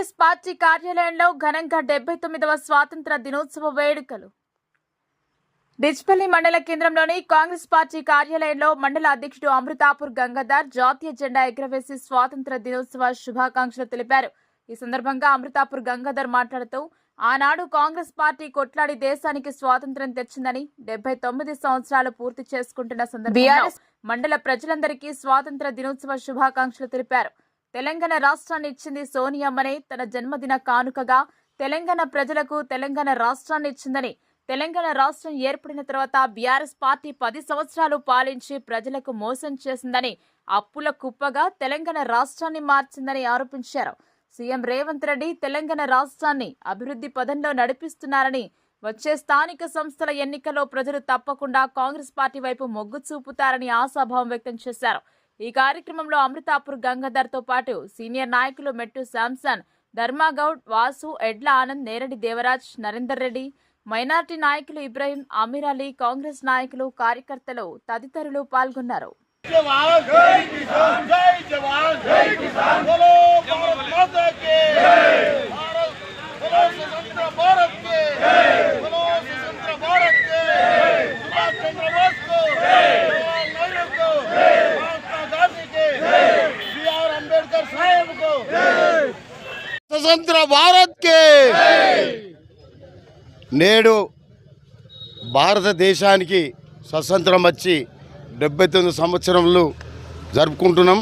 Congress party కార్యాలయంలో ఘనంగా డెబ్బై తొమ్మిదవ స్వాతంత్ర దినోత్సవ వేడుకలు. డిచ్పల్లి మండల కేంద్రంలోని కాంగ్రెస్ పార్టీ కార్యాలయంలో మండల అధ్యక్షుడు అమృతాపూర్ గంగాధర్ జాతీయ జెండా ఎగురవేసి స్వాతంత్ర దినోత్సవ శుభాకాంక్షలు తెలిపారు. ఈ సందర్భంగా అమృతాపూర్ గంగాధర్ మాట్లాడుతూ ఆనాడు కాంగ్రెస్ పార్టీ కొట్లాడి దేశానికి స్వాతంత్ర్యం తెచ్చిందని డెబ్బై తొమ్మిది సంవత్సరాలు పూర్తి చేసుకుంటున్న సందర్భంగా మండల ప్రజలందరికీ స్వాతంత్ర దినోత్సవ శుభాకాంక్షలు తెలిపారు. తెలంగాణ రాష్ట్రాన్ని ఇచ్చింది సోనియమ్మనే తన జన్మదిన కానుకగా తెలంగాణ ప్రజలకు తెలంగాణ రాష్ట్రాన్ని ఇచ్చిందని తెలంగాణ రాష్ట్రం ఏర్పడిన తర్వాత బీఆర్ఎస్ పార్టీ పది సంవత్సరాలు పాలించి ప్రజలకు మోసం చేసిందని అప్పుల కుప్పగా తెలంగాణ రాష్ట్రాన్ని మార్చిందని ఆరోపించారు. సీఎం రేవంత్ రెడ్డి తెలంగాణ రాష్ట్రాన్ని అభివృద్ధి పదంలో నడిపిస్తున్నారని వచ్చే స్థానిక సంస్థల ఎన్నికల్లో ప్రజలు తప్పకుండా కాంగ్రెస్ పార్టీ వైపు మొగ్గు చూపుతారని ఆశాభావం వ్యక్తం చేశారు. ఈ కార్యక్రమంలో అమృతాపూర్ గంగాధర్తో పాటు సీనియర్ నాయకులు మెట్టు శాంసన్ ధర్మాగౌడ్ వాసు ఎడ్ల ఆనంద్ నేరడి దేవరాజ్ నరేందర్ రెడ్డి మైనార్టీ నాయకులు ఇబ్రహీం అమీర్ అలీ కాంగ్రెస్ నాయకులు కార్యకర్తలు తదితరులు పాల్గొన్నారు. స్వతంత్ర భారత్కి. నేడు భారతదేశానికి స్వతంత్రం వచ్చి డెబ్బై తొమ్మిది సంవత్సరంలో జరుపుకుంటున్నాం.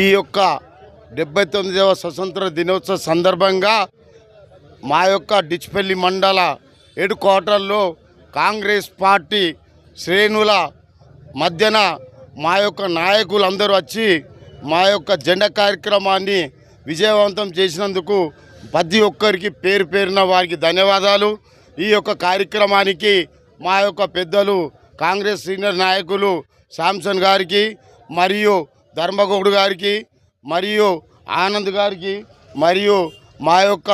ఈ యొక్క డెబ్బై తొమ్మిదవ స్వతంత్ర దినోత్సవ సందర్భంగా మా యొక్క డిచ్పల్లి మండల హెడ్ క్వార్టర్లో కాంగ్రెస్ పార్టీ శ్రేణుల మధ్యన మా యొక్క నాయకులు అందరూ వచ్చి మా యొక్క జెండా కార్యక్రమాన్ని విజయవంతం చేసినందుకు ప్రతి ఒక్కరికి పేరు పేరున వారికి ధన్యవాదాలు. ఈ యొక్క కార్యక్రమానికి మా యొక్క పెద్దలు కాంగ్రెస్ సీనియర్ నాయకులు శాంసన్ గారికి మరియు ధర్మగౌడ్ గారికి మరియు ఆనంద్ గారికి మరియు మా యొక్క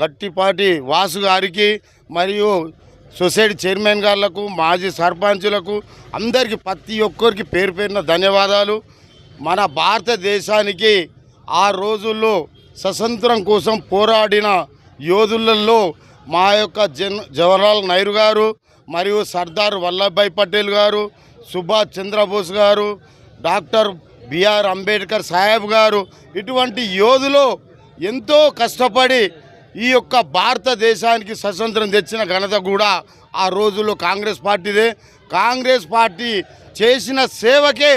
గట్టిపాటి వాసు గారికి మరియు సొసైటీ చైర్మన్ గారులకు మాజీ సర్పంచులకు అందరికీ ప్రతి ఒక్కరికి పేరు పేరున ధన్యవాదాలు. మన భారతదేశానికి ఆ రోజుల్లో స్వతంత్రం కోసం పోరాడిన యోధులలో మా యొక్క జన్ జవహర్లాల్ నెహ్రూ గారు మరియు సర్దార్ వల్లభాయ్ పటేల్ గారు సుభాష్ చంద్రబోస్ గారు డాక్టర్ బిఆర్ అంబేద్కర్ సాహెబ్ గారు ఇటువంటి యోధులు ఎంతో కష్టపడి ఈ యొక్క భారతదేశానికి స్వతంత్రం తెచ్చిన ఘనత కూడా ఆ రోజుల్లో కాంగ్రెస్ పార్టీదే. కాంగ్రెస్ పార్టీ చేసిన సేవకే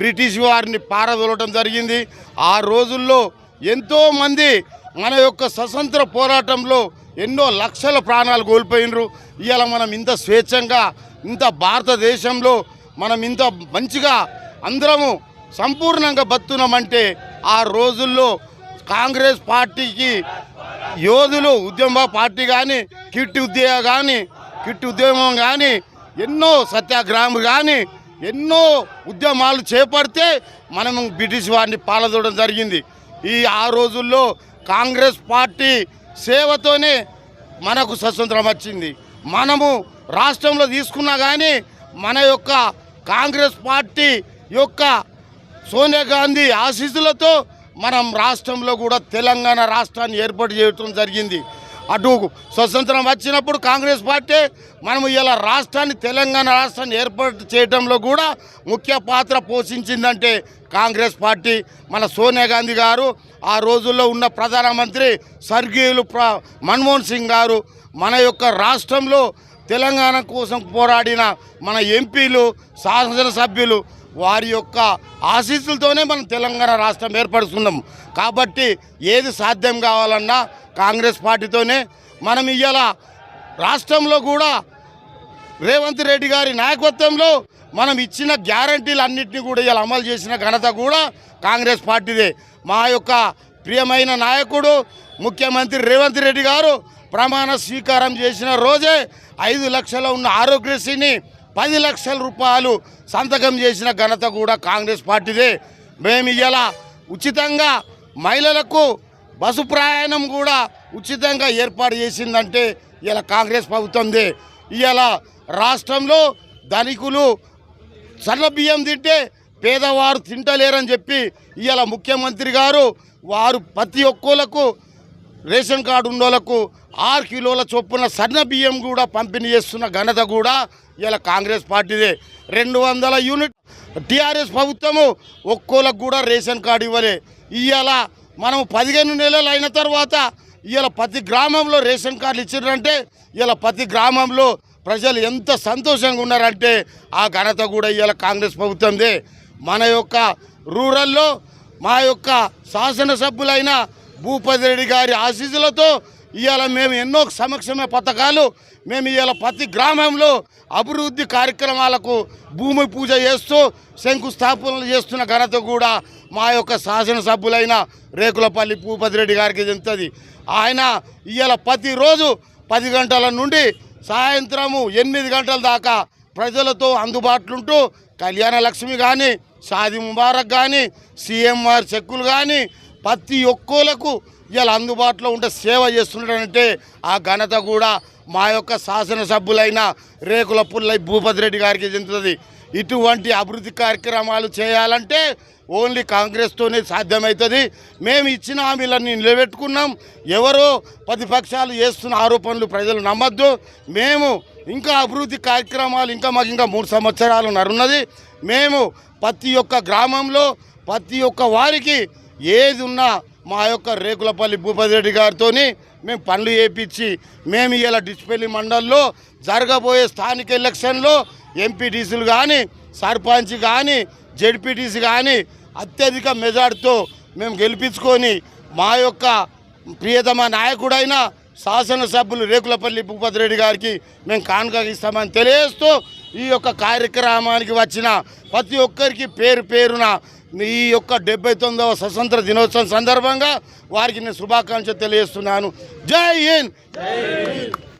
బ్రిటిష్ వారిని పారదోలటం జరిగింది. ఆ రోజుల్లో ఎంతోమంది మన యొక్క స్వతంత్ర పోరాటంలో ఎన్నో లక్షల ప్రాణాలు కోల్పోయినరు. ఇవాళ మనం ఇంత స్వేచ్ఛంగా ఇంత భారతదేశంలో మనం ఇంత మంచిగా అందరము సంపూర్ణంగా బతున్నామంటే ఆ రోజుల్లో కాంగ్రెస్ పార్టీకి యోధులు ఉద్యమ పార్టీ కానీ కిట్ ఉద్యోగ కానీ కిట్ ఉద్యమం కానీ ఎన్నో సత్యాగ్రహం కానీ ఎన్నో ఉద్యమాలు చేపడితే మనం బ్రిటిష్ వారిని పాలదోవడం జరిగింది. ఈ ఆ రోజుల్లో కాంగ్రెస్ పార్టీ సేవతోనే మనకు స్వతంత్రం వచ్చింది. మనము రాష్ట్రంలో తీసుకున్నా కానీ మన యొక్క కాంగ్రెస్ పార్టీ యొక్క సోనియా గాంధీ ఆశీస్సులతో మనం రాష్ట్రంలో కూడా తెలంగాణ రాష్ట్రాన్ని ఏర్పాటు చేయడం జరిగింది. అటు స్వతంత్రం వచ్చినప్పుడు కాంగ్రెస్ పార్టీ మనం ఇలా రాష్ట్రాన్ని తెలంగాణ రాష్ట్రాన్ని ఏర్పాటు చేయడంలో కూడా ముఖ్య పాత్ర పోషించిందంటే కాంగ్రెస్ పార్టీ. మన సోనియా గాంధీ గారు ఆ రోజుల్లో ఉన్న ప్రధానమంత్రి స్వర్గీయులు ప్ర మన్మోహన్ సింగ్ గారు మన యొక్క రాష్ట్రంలో తెలంగాణ కోసం పోరాడిన మన ఎంపీలు శాసనసభ్యులు వారి యొక్క ఆశీస్సులతోనే మనం తెలంగాణ రాష్ట్రం ఏర్పడుతున్నాం. కాబట్టి ఏది సాధ్యం కావాలన్నా కాంగ్రెస్ పార్టీతోనే మనం ఇవాళ రాష్ట్రంలో కూడా రేవంత్ రెడ్డి గారి నాయకత్వంలో మనం ఇచ్చిన గ్యారంటీలు అన్నింటినీ కూడా ఇలా అమలు చేసిన ఘనత కూడా కాంగ్రెస్ పార్టీదే. మా యొక్క ప్రియమైన నాయకుడు ముఖ్యమంత్రి రేవంత్ రెడ్డి గారు ప్రమాణ స్వీకారం చేసిన రోజే ఐదు లక్షల ఉన్న ఆరోగ్యశ్రీని పది లక్షల రూపాయలు సంతకం చేసిన ఘనత కూడా కాంగ్రెస్ పార్టీదే. మేము ఇలా ఉచితంగా మహిళలకు బస్సు ప్రయాణం కూడా ఉచితంగా ఏర్పాటు చేసిందంటే ఇలా కాంగ్రెస్ ప్రభుత్వందే ఇలా రాష్ట్రంలో ధనికులు చల్ల బియ్యం తింటే పేదవారు తింటలేరని చెప్పి ఇవాళ ముఖ్యమంత్రి గారు వారు ప్రతి ఒక్కోలకు రేషన్ కార్డు ఉన్నోళ్ళకు ఆరు కిలోల చొప్పున సన్న బియ్యం కూడా పంపిణీ చేస్తున్న ఘనత కూడా ఇలా కాంగ్రెస్ పార్టీదే. రెండు వందల యూనిట్ టీఆర్ఎస్ ప్రభుత్వము ఒక్కోలకు కూడా రేషన్ కార్డు ఇవ్వలే. ఇవాళ మనం పదిహేను నెలలు అయిన తర్వాత ఇలా ప్రతి గ్రామంలో రేషన్ కార్డులు ఇచ్చారంటే ఇలా ప్రతి గ్రామంలో ప్రజలు ఎంత సంతోషంగా ఉన్నారంటే ఆ ఘనత కూడా ఇలా కాంగ్రెస్ ప్రభుత్వందే. మన యొక్క రూరల్లో మా యొక్క శాసనసభ్యులైన భూపతి రెడ్డి గారి ఆశీస్సులతో ఇవాళ మేము ఎన్నో సమక్షమ పథకాలు మేము ఇవాళ ప్రతి గ్రామంలో అభివృద్ధి కార్యక్రమాలకు భూమి పూజ చేస్తూ శంకుస్థాపనలు చేస్తున్న ఘనత కూడా మా యొక్క శాసనసభ్యులైన రేకులపల్లి భూపతిరెడ్డి గారికి చెందుతుంది ఆయన ఇవాళ ప్రతిరోజు పది గంటల నుండి సాయంత్రము ఎనిమిది గంటల దాకా ప్రజలతో అందుబాటులో ఉంటూ కళ్యాణ లక్ష్మి కానీ షాది ముబారక్ కానీ సీఎంఆర్ చెక్కులు కానీ ప్రతి ఒక్కోలకు ఇలా అందుబాటులో ఉంటే సేవ చేస్తున్నాడంటే ఆ ఘనత కూడా మా యొక్క శాసనసభ్యులైన రేకుల పుల్లై భూపతి రెడ్డి గారికి చెందుతుంది. ఇటువంటి అభివృద్ధి కార్యక్రమాలు చేయాలంటే ఓన్లీ కాంగ్రెస్తోనే సాధ్యమవుతుంది. మేము ఇచ్చిన హామీలన్నీ నిలబెట్టుకున్నాం. ఎవరో ప్రతిపక్షాలు చేస్తున్న ఆరోపణలు ప్రజలు నమ్మద్దు. మేము ఇంకా అభివృద్ధి కార్యక్రమాలు ఇంకా మాకు ఇంకా మూడు సంవత్సరాలు నరున్నది మేము ప్రతి ఒక్క గ్రామంలో ప్రతి ఒక్క వారికి ఏది ఉన్నా మా యొక్క రేకులపల్లి భూపతి రెడ్డి గారితో మేము పనులు చేపించి మేము ఇలా డిస్పెల్లి మండల్లో జరగబోయే స్థానిక ఎలక్షన్లో ఎంపీటీసీలు కానీ సర్పంచ్ కానీ జడ్పీటీసీ కానీ అత్యధిక మెజార్టీతో మేము గెలిపించుకొని మా యొక్క ప్రియతమ నాయకుడైన శాసనసభ్యులు రేకులపల్లి భూపతి రెడ్డి గారికి మేము కానుక ఇస్తామని తెలియజేస్తూ ఈ యొక్క కార్యక్రమానికి వచ్చిన ప్రతి ఒక్కరికి పేరు పేరున ఈ యొక్క డెబ్బై తొమ్మిదవ స్వతంత్ర దినోత్సవం సందర్భంగా వారికి నేను శుభాకాంక్షలు తెలియజేస్తున్నాను. జై హింద్!